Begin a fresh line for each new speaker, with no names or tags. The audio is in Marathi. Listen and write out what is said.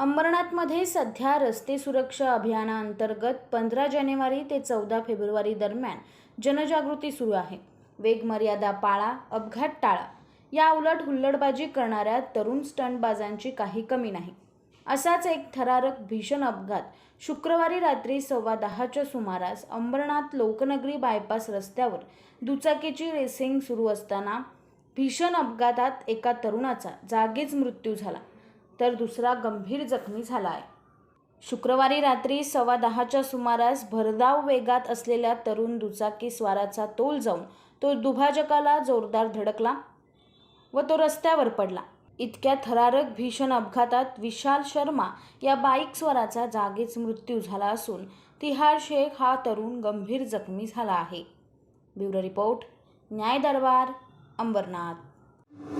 अंबरनाथमध्ये सध्या रस्ते सुरक्षा अभियानाअंतर्गत पंधरा जानेवारी ते चौदा फेब्रुवारी दरम्यान जनजागृती सुरू आहे. वेगमर्यादा पाळा अपघात टाळा. या उलट हुल्लडबाजी करणाऱ्या तरुण स्टंटबाजांची काही कमी नाही. असाच एक थरारक भीषण अपघात शुक्रवारी रात्री सव्वा दहाच्या सुमारास अंबरनाथ लोकनगरी बायपास रस्त्यावर दुचाकीची रेसिंग सुरू असताना भीषण अपघातात एका तरुणाचा जागीच मृत्यू झाला. तर दुसरा गंभीर जखमी झाला आहे शुक्रवारी रात्री सव्वा दहाच्या सुमारास भरधाव वेगात असलेल्या तरुण दुचाकी स्वाराचा तोल जाऊन तो दुभाजकाला जोरदार धडकला व तो रस्त्यावर पडला. इतक्या थरारक भीषण अपघातात विशाल शर्मा या बाईक स्वाराचा जागीच मृत्यू झाला असून तिहार शेख हा तरुण गंभीर जखमी झाला आहे. ब्युरो रिपोर्ट न्याय दरबार अंबरनाथ.